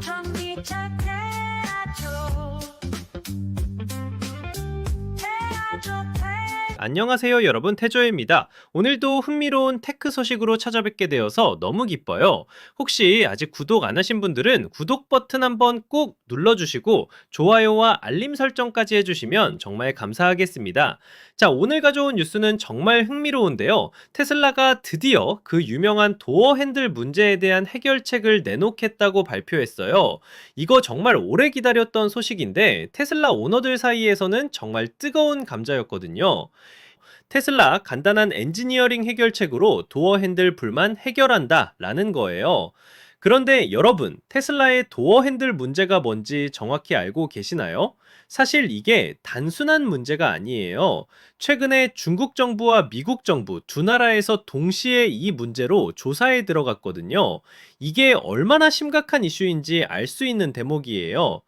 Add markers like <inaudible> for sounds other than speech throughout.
전기차 안녕하세요 여러분 태조입니다. 오늘도 흥미로운 테크 소식으로 찾아뵙게 되어서 너무 기뻐요. 혹시 아직 구독 안 하신 분들은 구독 버튼 한번 꼭 눌러주시고 좋아요와 알림 설정까지 해주시면 정말 감사하겠습니다. 자 오늘 가져온 뉴스는 정말 흥미로운데요. 테슬라가 드디어 그 유명한 도어 핸들 문제에 대한 해결책을 내놓겠다고 발표했어요. 이거 정말 오래 기다렸던 소식인데 테슬라 오너들 사이에서는 정말 뜨거운 감자였거든요. 테슬라 간단한 엔지니어링 해결책으로 도어 핸들 불만 해결한다 라는 거예요. 그런데 여러분, 테슬라의 도어 핸들 문제가 뭔지 정확히 알고 계시나요? 사실 이게 단순한 문제가 아니에요. 최근에 중국 정부와 미국 정부 두 나라에서 동시에 이 문제로 조사에 들어갔거든요. 이게 얼마나 심각한 이슈인지 알 수 있는 대목이에요.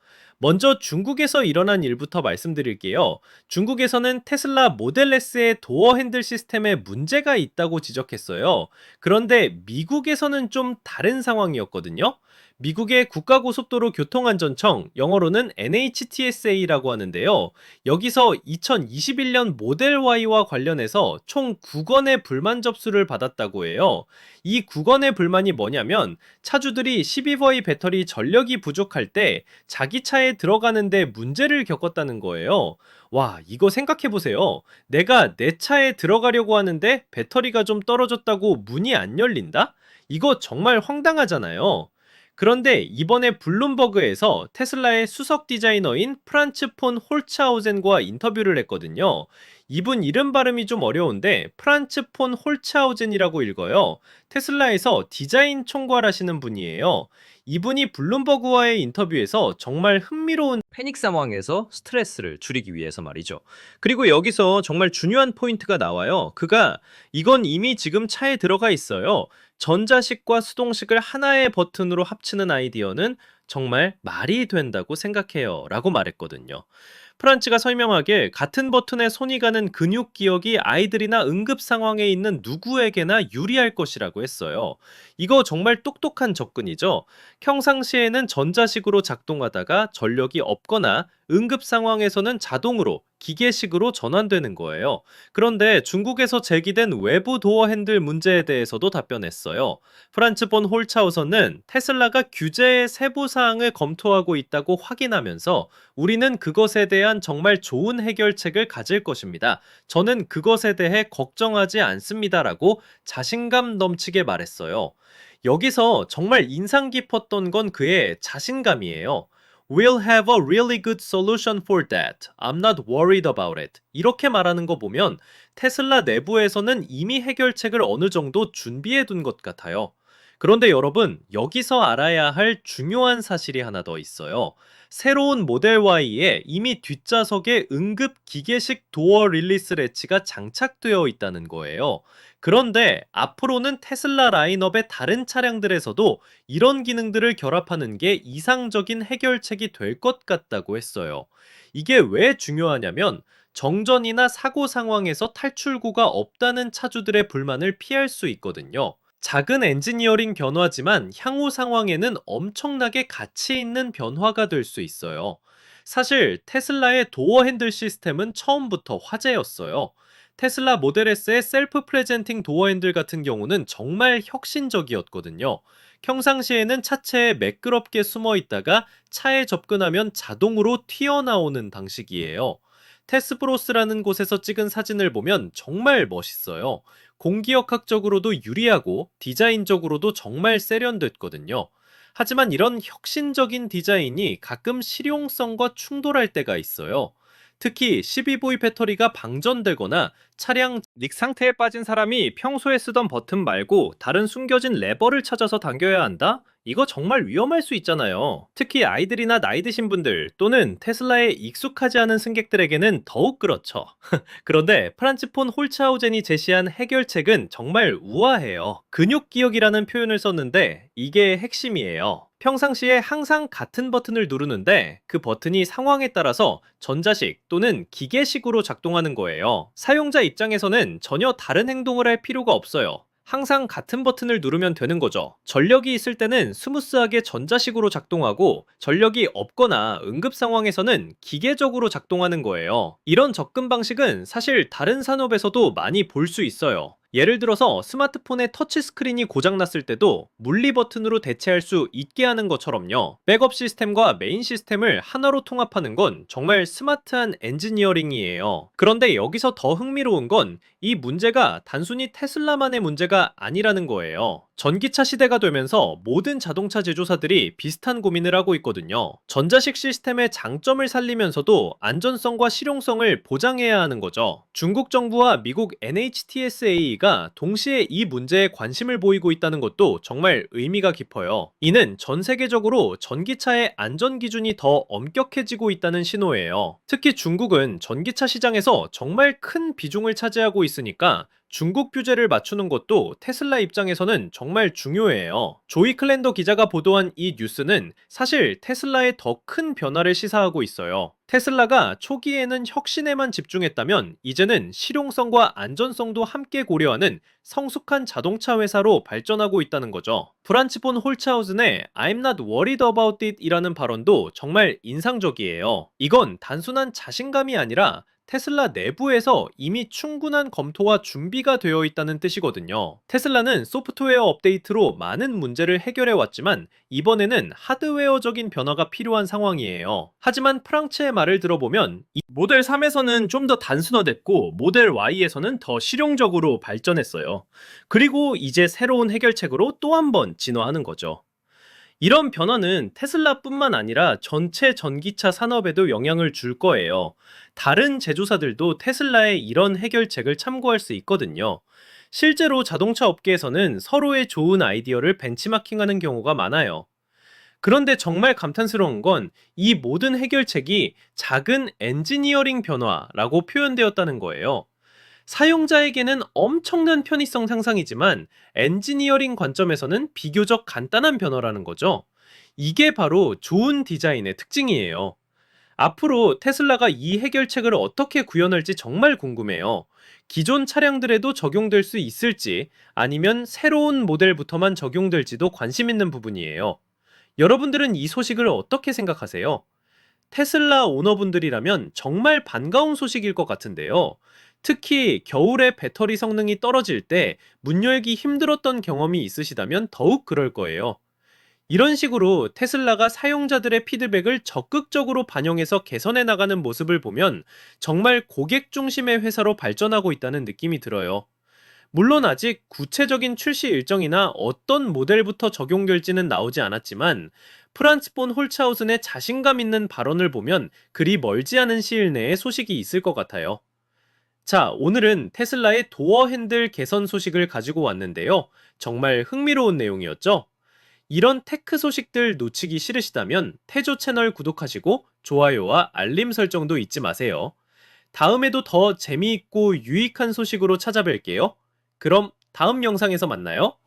먼저 중국에서 일어난 일부터 말씀드릴게요. 중국에서는 테슬라 모델 S의 도어 핸들 시스템에 문제가 있다고 지적했어요. 그런데 미국에서는 좀 다른 상황이었거든요. 미국의 국가고속도로 교통안전청, 영어로는 NHTSA라고 하는데요. 여기서 2021년 모델 Y와 관련해서 총 9건의 불만 접수를 받았다고 해요. 이 9건의 불만이 뭐냐면 차주들이 12V 배터리 전력이 부족할 때 자기 차에 들어가는데 문제를 겪었다는 거예요. 와, 이거 생각해 보세요. 내가 내 차에 들어가려고 하는데 배터리가 좀 떨어졌다고 문이 안 열린다? 이거 정말 황당하잖아요. 그런데 이번에 블룸버그에서 테슬라의 수석 디자이너인 프란츠 폰 홀츠하우젠과 인터뷰를 했거든요. 이분 이름 발음이 좀 어려운데 프란츠 폰 홀츠하우젠이라고 읽어요. 테슬라에서 디자인 총괄하시는 분이에요. 이분이 블룸버그와의 인터뷰에서 정말 흥미로운 패닉 상황에서 스트레스를 줄이기 위해서 말이죠. 그리고 여기서 정말 중요한 포인트가 나와요. 그가 이건 이미 지금 차에 들어가 있어요. 전자식과 수동식을 하나의 버튼으로 합치는 아이디어는 정말 말이 된다고 생각해요. 라고 말했거든요. 프란츠가 설명하길 같은 버튼에 손이 가는 근육 기억이 아이들이나 응급 상황에 있는 누구에게나 유리할 것이라고 했어요. 이거 정말 똑똑한 접근이죠. 평상시에는 전자식으로 작동하다가 전력이 없거나 응급 상황에서는 자동으로 기계식으로 전환되는 거예요. 그런데 중국에서 제기된 외부 도어 핸들 문제에 대해서도 답변했어요. 프란츠 본 홀차우선은 테슬라가 규제의 세부 사항을 검토하고 있다고 확인하면서 우리는 그것에 대한 정말 좋은 해결책을 가질 것입니다. 저는 그것에 대해 걱정하지 않습니다라고 자신감 넘치게 말했어요. 여기서 정말 인상 깊었던 건 그의 자신감이에요. We'll have a really good solution for that. I'm not worried about it. 이렇게 말하는 거 보면 테슬라 내부에서는 이미 해결책을 어느 정도 준비해 둔 것 같아요. 그런데 여러분, 여기서 알아야 할 중요한 사실이 하나 더 있어요. 새로운 모델 Y에 이미 뒷좌석에 응급 기계식 도어 릴리스 레치가 장착되어 있다는 거예요. 그런데 앞으로는 테슬라 라인업의 다른 차량들에서도 이런 기능들을 결합하는 게 이상적인 해결책이 될 것 같다고 했어요. 이게 왜 중요하냐면 정전이나 사고 상황에서 탈출구가 없다는 차주들의 불만을 피할 수 있거든요. 작은 엔지니어링 변화지만 향후 상황에는 엄청나게 가치 있는 변화가 될 수 있어요. 사실 테슬라의 도어 핸들 시스템은 처음부터 화제였어요. 테슬라 모델 S의 셀프 프레젠팅 도어 핸들 같은 경우는 정말 혁신적이었거든요. 평상시에는 차체에 매끄럽게 숨어 있다가 차에 접근하면 자동으로 튀어나오는 방식이에요. 테스브로스라는 곳에서 찍은 사진을 보면 정말 멋있어요. 공기역학적으로도 유리하고 디자인적으로도 정말 세련됐거든요. 하지만 이런 혁신적인 디자인이 가끔 실용성과 충돌할 때가 있어요. 특히 12V 배터리가 방전되거나 차량 닉 상태에 빠진 사람이 평소에 쓰던 버튼 말고 다른 숨겨진 레버를 찾아서 당겨야 한다? 이거 정말 위험할 수 있잖아요. 특히 아이들이나 나이 드신 분들 또는 테슬라에 익숙하지 않은 승객들에게는 더욱 그렇죠. <laughs> 그런데 프란츠 폰 홀츠하우젠이 제시한 해결책은 정말 우아해요. 근육 기억이라는 표현을 썼는데 이게 핵심이에요. 평상시에 항상 같은 버튼을 누르는데 그 버튼이 상황에 따라서 전자식 또는 기계식으로 작동하는 거예요. 사용자 입장에서는 전혀 다른 행동을 할 필요가 없어요. 항상 같은 버튼을 누르면 되는 거죠. 전력이 있을 때는 스무스하게 전자식으로 작동하고 전력이 없거나 응급 상황에서는 기계적으로 작동하는 거예요. 이런 접근 방식은 사실 다른 산업에서도 많이 볼 수 있어요. 예를 들어서 스마트폰의 터치 스크린이 고장났을 때도 물리 버튼으로 대체할 수 있게 하는 것처럼요. 백업 시스템과 메인 시스템을 하나로 통합하는 건 정말 스마트한 엔지니어링이에요. 그런데 여기서 더 흥미로운 건 이 문제가 단순히 테슬라만의 문제가 아니라는 거예요. 전기차 시대가 되면서 모든 자동차 제조사들이 비슷한 고민을 하고 있거든요. 전자식 시스템의 장점을 살리면서도 안전성과 실용성을 보장해야 하는 거죠. 중국 정부와 미국 NHTSA가 동시에 이 문제에 관심을 보이고 있다는 것도 정말 의미가 깊어요. 이는 전 세계적으로 전기차의 안전 기준이 더 엄격해지고 있다는 신호예요. 특히 중국은 전기차 시장에서 정말 큰 비중을 차지하고 있으니까 중국 규제를 맞추는 것도 테슬라 입장에서는 정말 중요해요. 조이 클랜더 기자가 보도한 이 뉴스는 사실 테슬라의 더 큰 변화를 시사하고 있어요. 테슬라가 초기에는 혁신에만 집중했다면 이제는 실용성과 안전성도 함께 고려하는 성숙한 자동차 회사로 발전하고 있다는 거죠. 프란츠 본 홀차우즌의 I'm not worried about it 이라는 발언도 정말 인상적이에요. 이건 단순한 자신감이 아니라 테슬라 내부에서 이미 충분한 검토와 준비가 되어 있다는 뜻이거든요. 테슬라는 소프트웨어 업데이트로 많은 문제를 해결해 왔지만 이번에는 하드웨어적인 변화가 필요한 상황이에요. 하지만 프랑츠의 말을 들어보면 이 모델 3에서는 좀 더 단순화됐고 모델 Y에서는 더 실용적으로 발전했어요. 그리고 이제 새로운 해결책으로 또 한 번 진화하는 거죠. 이런 변화는 테슬라뿐만 아니라 전체 전기차 산업에도 영향을 줄 거예요. 다른 제조사들도 테슬라의 이런 해결책을 참고할 수 있거든요. 실제로 자동차 업계에서는 서로의 좋은 아이디어를 벤치마킹하는 경우가 많아요. 그런데 정말 감탄스러운 건 이 모든 해결책이 작은 엔지니어링 변화라고 표현되었다는 거예요. 사용자에게는 엄청난 편의성 상상이지만 엔지니어링 관점에서는 비교적 간단한 변화라는 거죠. 이게 바로 좋은 디자인의 특징이에요. 앞으로 테슬라가 이 해결책을 어떻게 구현할지 정말 궁금해요. 기존 차량들에도 적용될 수 있을지 아니면 새로운 모델부터만 적용될지도 관심 있는 부분이에요. 여러분들은 이 소식을 어떻게 생각하세요? 테슬라 오너분들이라면 정말 반가운 소식일 것 같은데요. 특히 겨울에 배터리 성능이 떨어질 때 문 열기 힘들었던 경험이 있으시다면 더욱 그럴 거예요. 이런 식으로 테슬라가 사용자들의 피드백을 적극적으로 반영해서 개선해 나가는 모습을 보면 정말 고객 중심의 회사로 발전하고 있다는 느낌이 들어요. 물론 아직 구체적인 출시 일정이나 어떤 모델부터 적용될지는 나오지 않았지만 프란츠 본 홀차우슨의 자신감 있는 발언을 보면 그리 멀지 않은 시일 내에 소식이 있을 것 같아요. 자, 오늘은 테슬라의 도어 핸들 개선 소식을 가지고 왔는데요. 정말 흥미로운 내용이었죠? 이런 테크 소식들 놓치기 싫으시다면 태조 채널 구독하시고 좋아요와 알림 설정도 잊지 마세요. 다음에도 더 재미있고 유익한 소식으로 찾아뵐게요. 그럼 다음 영상에서 만나요.